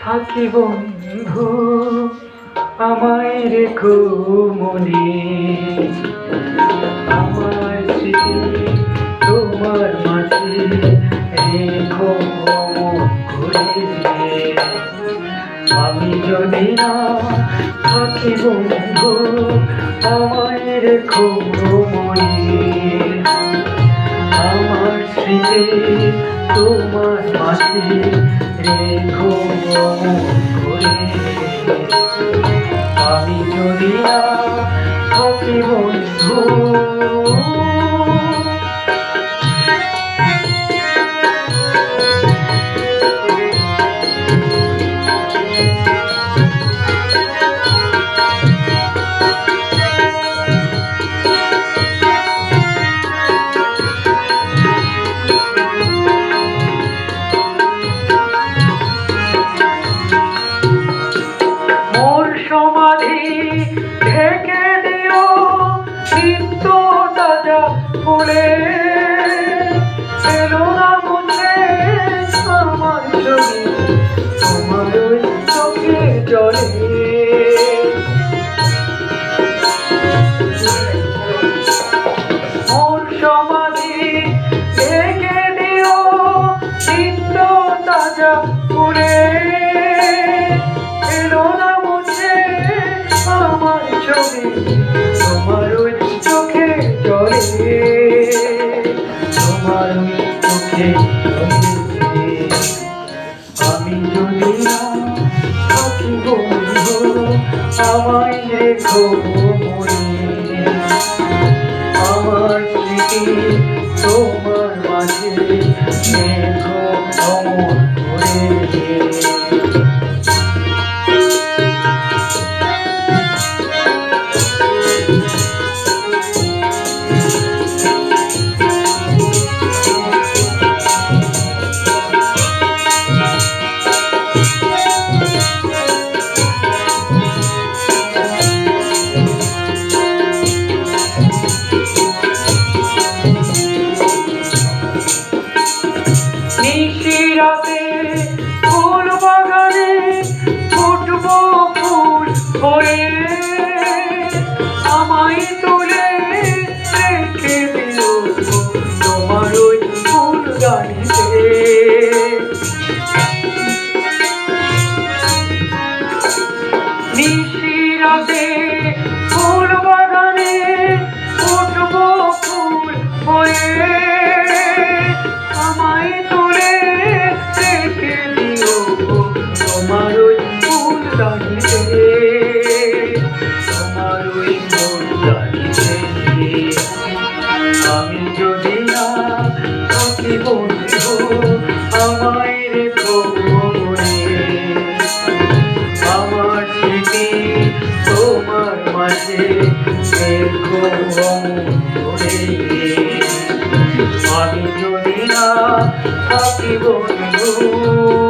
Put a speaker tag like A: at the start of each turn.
A: থাকি বন্ধু, আমায় রেখো মনে। আমার তোমার মাঝে রেখো আমি যদি না থাকি বন্ধু, আমায় রেখো মনে। আমার তোমার মাঝে রেখো করে আমি যদি না তাজা ফুলে এলো না মুছে আমার ছবি তোমার ওই চোখে জলে। সমাধি ঢেকে দিও নিত্য তাজা ফুলে। এলো না মুছে আমার ছবি তোমার তোমার ওই আমি যদি থাকি বন্ধু, আমায় রেখো মনে। আমার স্মৃতি তোমার মাঝে রেখো অমর করে। ফুল আমি যদি না থাকি বন্ধু